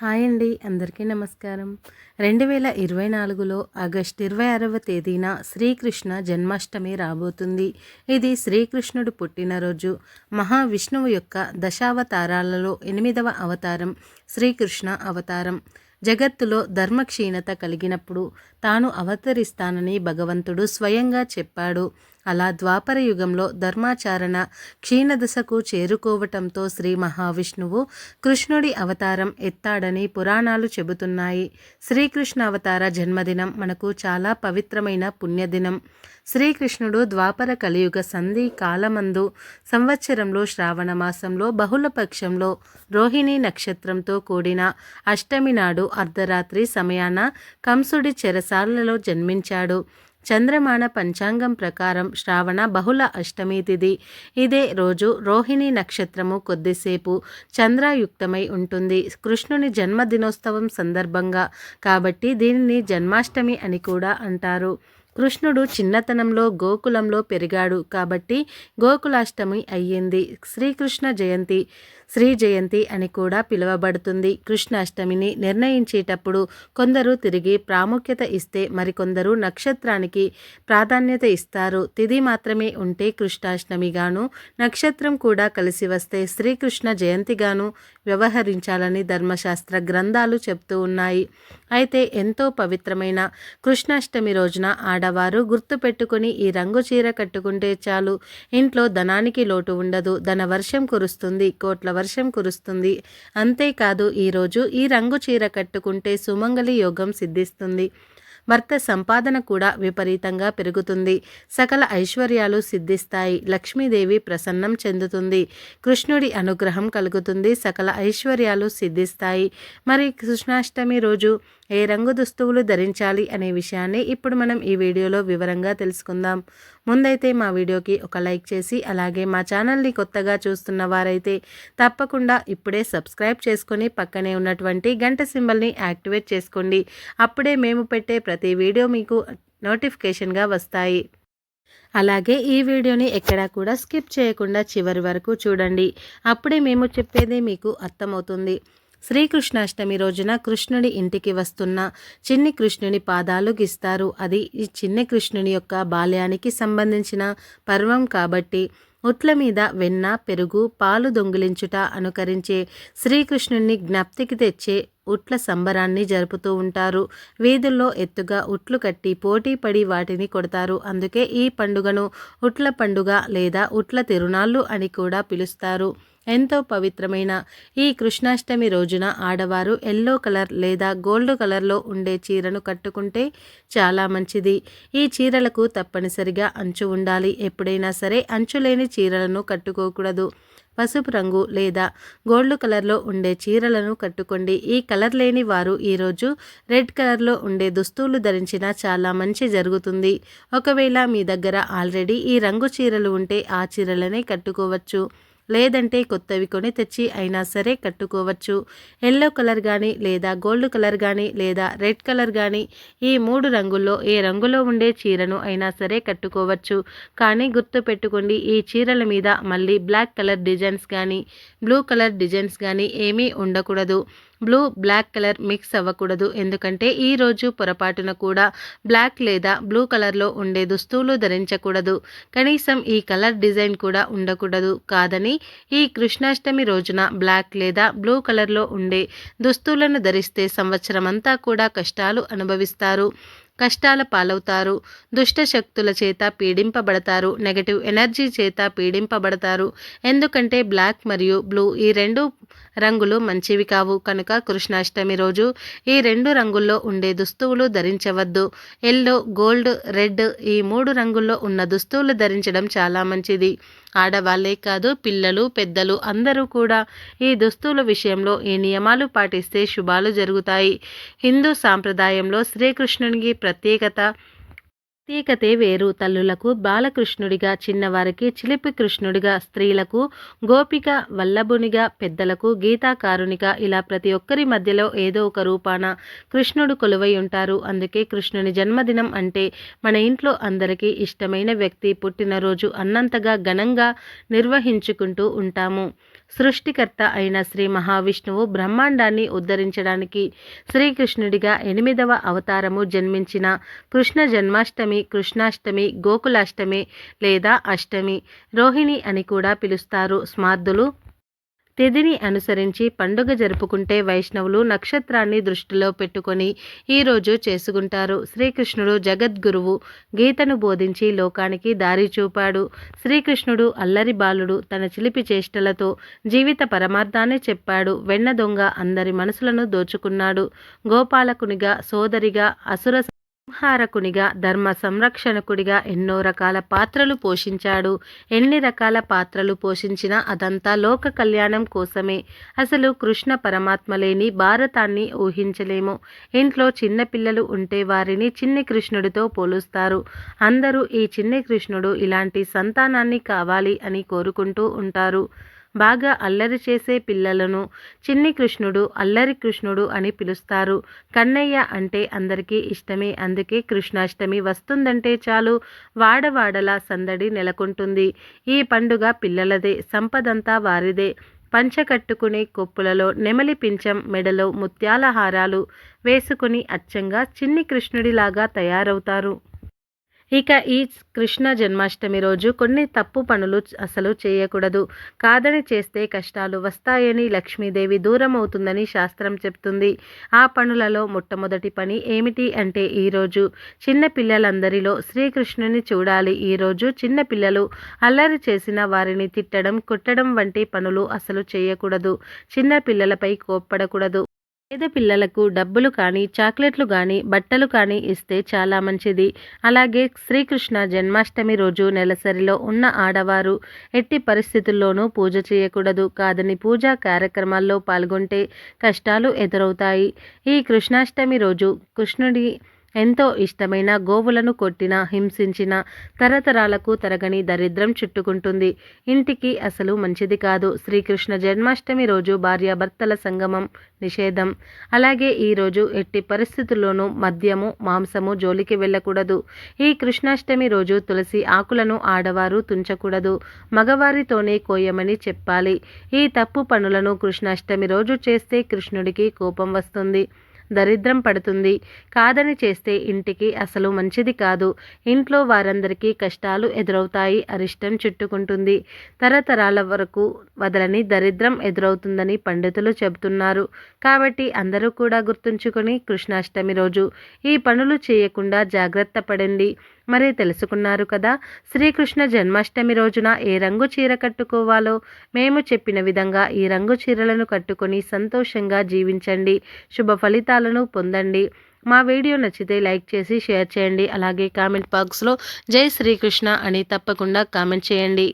Hi అండి అందరికీ నమస్కారం. రెండు వేల ఇరవై నాలుగులో ఆగస్ట్ ఇరవై ఆరవ తేదీన శ్రీకృష్ణ జన్మాష్టమి రాబోతుంది. ఇది శ్రీకృష్ణుడు పుట్టినరోజు. మహావిష్ణువు యొక్క దశావతారాలలో ఎనిమిదవ అవతారం శ్రీకృష్ణ అవతారం. జగత్తులో ధర్మక్షీణత కలిగినప్పుడు తాను అవతరిస్తానని భగవంతుడు స్వయంగా చెప్పాడు. అలా ద్వాపర యుగంలో ధర్మాచారణ క్షీణదశకు చేరుకోవటంతో శ్రీ మహావిష్ణువు కృష్ణుడి అవతారం ఎత్తాడని పురాణాలు చెబుతున్నాయి. శ్రీకృష్ణ అవతార జన్మదినం మనకు చాలా పవిత్రమైన పుణ్యదినం. శ్రీకృష్ణుడు ద్వాపర కలియుగ సంధి కాలమందు సంవత్సరంలో శ్రావణ మాసంలో బహుళపక్షంలో రోహిణి నక్షత్రంతో కూడిన అష్టమి నాడు అర్ధరాత్రి సమయాన కంసుడి చెరసాలలో జన్మించాడు. చంద్రమాన పంచాంగం ప్రకారం శ్రావణ బహుళ అష్టమి తిథి ఇదే రోజు రోహిణి నక్షత్రము కొద్దిసేపు చంద్రయుక్తమై ఉంటుంది. కృష్ణుని జన్మదినోత్సవం సందర్భంగా కాబట్టి దీనిని జన్మాష్టమి అని కూడా అంటారు. కృష్ణుడు చిన్నతనంలో గోకులంలో పెరిగాడు కాబట్టి గోకులాష్టమి అయ్యింది. శ్రీకృష్ణ జయంతి శ్రీ జయంతి అని కూడా పిలువబడుతుంది. కృష్ణాష్టమిని నిర్ణయించేటప్పుడు కొందరు తిరిగి ప్రాముఖ్యత ఇస్తే మరికొందరు నక్షత్రానికి ప్రాధాన్యత ఇస్తారు. తిది మాత్రమే ఉంటే కృష్ణాష్టమిగాను నక్షత్రం కూడా కలిసి వస్తే శ్రీకృష్ణ జయంతిగాను వ్యవహరించాలని ధర్మశాస్త్ర గ్రంథాలు చెప్తూ ఉన్నాయి. అయితే ఎంతో పవిత్రమైన కృష్ణాష్టమి రోజున ఆడవారు గుర్తుపెట్టుకుని ఈ రంగు చీర కట్టుకుంటే చాలు. ఇంట్లో ధనానికి లోటు ఉండదు. ధన వర్షం కురుస్తుంది. కోట్ల వర్షం కురుస్తుంది. అంతేకాదు ఈరోజు ఈ రంగు చీర కట్టుకుంటే సుమంగళి యోగం సిద్ధిస్తుంది. భర్త సంపాదన కూడా విపరీతంగా పెరుగుతుంది. సకల ఐశ్వర్యాలు సిద్ధిస్తాయి. లక్ష్మీదేవి ప్రసన్నం చెందుతుంది. కృష్ణుడి అనుగ్రహం కలుగుతుంది. సకల ఐశ్వర్యాలు సిద్ధిస్తాయి. మరి కృష్ణాష్టమి రోజు ఏ రంగు దుస్తువులు ధరించాలి అనే విషయాన్ని ఇప్పుడు మనం ఈ వీడియోలో వివరంగా తెలుసుకుందాం. ముందైతే మా వీడియోకి ఒక లైక్ చేసి అలాగే మా ఛానల్ని కొత్తగా చూస్తున్న వారైతే తప్పకుండా ఇప్పుడే సబ్స్క్రైబ్ చేసుకొని పక్కనే ఉన్నటువంటి గంట సింబల్ని యాక్టివేట్ చేసుకోండి. అప్పుడే మేము పెట్టే ప్రతి వీడియో మీకు నోటిఫికేషన్గా వస్తాయి. అలాగే ఈ వీడియోని ఎక్కడా కూడా స్కిప్ చేయకుండా చివరి వరకు చూడండి. అప్పుడే మేము చెప్పేది మీకు అర్థమవుతుంది. శ్రీకృష్ణాష్టమి రోజున కృష్ణుడి ఇంటికి వస్తున్న చిన్ని కృష్ణుని పాదాలు గిస్తారు. అది ఈ చిన్ని కృష్ణుని యొక్క బాల్యానికి సంబంధించిన పర్వం కాబట్టి ఉట్ల మీద వెన్న పెరుగు పాలు దొంగిలించుట అనుకరించే శ్రీకృష్ణుణ్ణి జ్ఞప్తికి తెచ్చే ఉట్ల సంబరాన్ని జరుపుతూ ఉంటారు. వీధుల్లో ఎత్తుగా ఉట్లు కట్టి పోటీ పడి వాటిని కొడతారు. అందుకే ఈ పండుగను ఉట్ల పండుగ లేదా ఉట్ల తిరునాళ్ళు అని కూడా పిలుస్తారు. ఎంతో పవిత్రమైన ఈ కృష్ణాష్టమి రోజున ఆడవారు ఎల్లో కలర్ లేదా గోల్డ్ కలర్లో ఉండే చీరను కట్టుకుంటే చాలా మంచిది. ఈ చీరలకు తప్పనిసరిగా అంచు ఉండాలి. ఎప్పుడైనా సరే అంచు లేని చీరలను కట్టుకోకూడదు. పసుపు రంగు లేదా గోల్డ్ కలర్లో ఉండే చీరలను కట్టుకోండి. ఈ కలర్ లేని వారు ఈరోజు రెడ్ కలర్లో ఉండే దుస్తువులు ధరించినా చాలా మంచి జరుగుతుంది. ఒకవేళ మీ దగ్గర ఆల్రెడీ ఈ రంగు చీరలు ఉంటే ఆ చీరలనే కట్టుకోవచ్చు. లేదంటే కొత్తవి కొని తెచ్చి అయినా సరే కట్టుకోవచ్చు. ఎల్లో కలర్ కానీ లేదా గోల్డ్ కలర్ కానీ లేదా రెడ్ కలర్ కానీ ఈ మూడు రంగుల్లో ఏ రంగులో ఉండే చీరను అయినా సరే కట్టుకోవచ్చు. కానీ గుర్తు పెట్టుకోండి ఈ చీరల మీద మళ్ళీ బ్లాక్ కలర్ డిజైన్స్ కానీ బ్లూ కలర్ డిజైన్స్ కానీ ఏమీ ఉండకూడదు. బ్లూ బ్లాక్ కలర్ మిక్స్ అవ్వకూడదు. ఎందుకంటే ఈరోజు పొరపాటున కూడా బ్లాక్ లేదా బ్లూ కలర్లో ఉండే దుస్తువులు ధరించకూడదు. కనీసం ఈ కలర్ డిజైన్ కూడా ఉండకూడదు. కాదని ఈ కృష్ణాష్టమి రోజున బ్లాక్ లేదా బ్లూ కలర్లో ఉండే దుస్తువులను ధరిస్తే సంవత్సరం అంతా కూడా కష్టాలు అనుభవిస్తారు. కష్టాల పాలవుతారు. దుష్ట శక్తుల చేత పీడింపబడతారు. నెగటివ్ ఎనర్జీ చేత పీడింపబడతారు. ఎందుకంటే బ్లాక్ మరియు బ్లూ ఈ రెండు రంగులు మంచివి కావు. కనుక కృష్ణాష్టమి రోజు ఈ రెండు రంగుల్లో ఉండే దుస్తువులు ధరించవద్దు. ఎల్లో గోల్డ్ రెడ్ ఈ మూడు రంగుల్లో ఉన్న దుస్తువులు ధరించడం చాలా మంచిది. ఆడవాళ్ళే కాదు పిల్లలు పెద్దలు అందరూ కూడా ఈ దుస్తువుల విషయంలో ఈ నియమాలు పాటిస్తే శుభాలు జరుగుతాయి. హిందూ సాంప్రదాయంలో శ్రీకృష్ణునికి ప్రత్యేకత. ప్రత్యేకతే వేరు. తల్లులకు బాలకృష్ణుడిగా చిన్నవారికి చిలిపి కృష్ణుడిగా స్త్రీలకు గోపిక వల్లభునిగా పెద్దలకు గీతాకారునిగా ఇలా ప్రతి ఒక్కరి మధ్యలో ఏదో ఒక రూపాన కృష్ణుడు కొలువై ఉంటారు. అందుకే కృష్ణుని జన్మదినం అంటే మన ఇంట్లో అందరికీ ఇష్టమైన వ్యక్తి పుట్టినరోజు అన్నంతగా ఘనంగా నిర్వహించుకుంటూ ఉంటాము. సృష్టికర్త అయిన శ్రీ మహావిష్ణువు బ్రహ్మాండాన్ని ఉద్ధరించడానికి శ్రీకృష్ణుడిగా ఎనిమిదవ అవతారము జన్మించిన కృష్ణ జన్మాష్టమి కృష్ణాష్టమి గోకులాష్టమి లేదా అష్టమి రోహిణి అని కూడా పిలుస్తారు. స్మార్థులు తిథిని అనుసరించి పండుగ జరుపుకుంటే వైష్ణవులు నక్షత్రాన్ని దృష్టిలో పెట్టుకొని ఈరోజు చేసుకుంటారు. శ్రీకృష్ణుడు జగద్గురువు. గీతను బోధించి లోకానికి దారి చూపాడు. శ్రీకృష్ణుడు అల్లరి బాలుడు. తన చిలిపి చేష్టలతో జీవిత పరమార్థాన్ని చెప్పాడు. వెన్న దొంగ అందరి మనసులను దోచుకున్నాడు. గోపాలకునిగా సోదరిగా అసుర సంహారకునిగా ధర్మ సంరక్షణకుడిగా ఎన్నో రకాల పాత్రలు పోషించాడు. ఎన్ని రకాల పాత్రలు పోషించినా అదంతా లోక కళ్యాణం కోసమే. అసలు కృష్ణ పరమాత్మ లేని భారతాన్ని ఊహించలేము. ఇంట్లో చిన్నపిల్లలు ఉంటే వారిని చిన్ని కృష్ణుడితో పోలుస్తారు. అందరూ ఈ చిన్ని కృష్ణుడు ఇలాంటి సంతానాన్ని కావాలి అని కోరుకుంటూ ఉంటారు. బాగా అల్లరి చేసే పిల్లలను చిన్ని కృష్ణుడు అల్లరి కృష్ణుడు అని పిలుస్తారు. కన్నయ్య అంటే అందరికీ ఇష్టమే. అందుకే కృష్ణాష్టమి వస్తుందంటే చాలు వాడవాడలా సందడి నెలకొంటుంది. ఈ పండుగ పిల్లలదే సంపదంతా వారిదే. పంచ కట్టుకునే కొప్పులలో నెమలి పించం మెడలో ముత్యాల హారాలు వేసుకుని అచ్చంగా చిన్ని కృష్ణుడిలాగా తయారవుతారు. ఇక ఈ కృష్ణ జన్మాష్టమి రోజు కొన్ని తప్పు పనులు అసలు చేయకూడదు. కాదని చేస్తే కష్టాలు వస్తాయని లక్ష్మీదేవి దూరం అవుతుందని శాస్త్రం చెప్తుంది. ఆ పనులలో మొట్టమొదటి పని ఏమిటి అంటే ఈరోజు చిన్న పిల్లలందరిలో శ్రీకృష్ణుని చూడాలి. ఈరోజు చిన్న పిల్లలు అల్లరి చేసిన వారిని తిట్టడం కొట్టడం వంటి పనులు అసలు చేయకూడదు. చిన్న పిల్లలపై కోప్పడకూడదు. పేద పిల్లలకు డబ్బులు కానీ చాక్లెట్లు కానీ బట్టలు కానీ ఇస్తే చాలా మంచిది. అలాగే శ్రీకృష్ణ జన్మాష్టమి రోజు నెలసరిలో ఉన్న ఆడవారు ఎట్టి పరిస్థితుల్లోనూ పూజ చేయకూడదు. కాదని పూజా కార్యక్రమాల్లో పాల్గొంటే కష్టాలు ఎదురవుతాయి. ఈ కృష్ణాష్టమి రోజు కృష్ణుడి ఎంతో ఇష్టమైన గోవులను కొట్టిన హింసించిన తరతరాలకు తరగని దరిద్రం చుట్టుకుంటుంది. ఇంటికి అసలు మంచిది కాదు. శ్రీకృష్ణ జన్మాష్టమి రోజు భార్యాభర్తల సంగమం నిషేధం. అలాగే ఈరోజు ఎట్టి పరిస్థితుల్లోనూ మద్యము మాంసము జోలికి వెళ్ళకూడదు. ఈ కృష్ణాష్టమి రోజు తులసి ఆకులను ఆడవారు తుంచకూడదు. మగవారితోనే కోయమని చెప్పాలి. ఈ తప్పు పనులను కృష్ణాష్టమి రోజు చేస్తే కృష్ణుడికి కోపం వస్తుంది. దరిద్రం పడుతుంది. కాదని చేస్తే ఇంటికి అసలు మంచిది కాదు. ఇంట్లో వారందరికీ కష్టాలు ఎదురవుతాయి. అరిష్టం చుట్టుకుంటుంది. తరతరాల వరకు వదలని దరిద్రం ఎదురవుతుందని పండితులు చెబుతున్నారు. కాబట్టి అందరూ కూడా గుర్తుంచుకొని కృష్ణాష్టమి రోజు ఈ పనులు చేయకుండా జాగ్రత్త పడండి. మరి తెలుసుకున్నారు కదా? శ్రీకృష్ణ జన్మాష్టమి రోజున ఏ రంగు చీర కట్టుకోవాలో? మేము చెప్పిన విధంగా ఈ రంగు చీరలను కట్టుకొని సంతోషంగా జీవించండి. శుభ ఫలితాలను పొందండి. మా వీడియో నచ్చితే లైక్ చేసి షేర్ చేయండి. అలాగే కామెంట్ బాక్స్లో జై శ్రీకృష్ణ అని తప్పకుండా కామెంట్ చేయండి.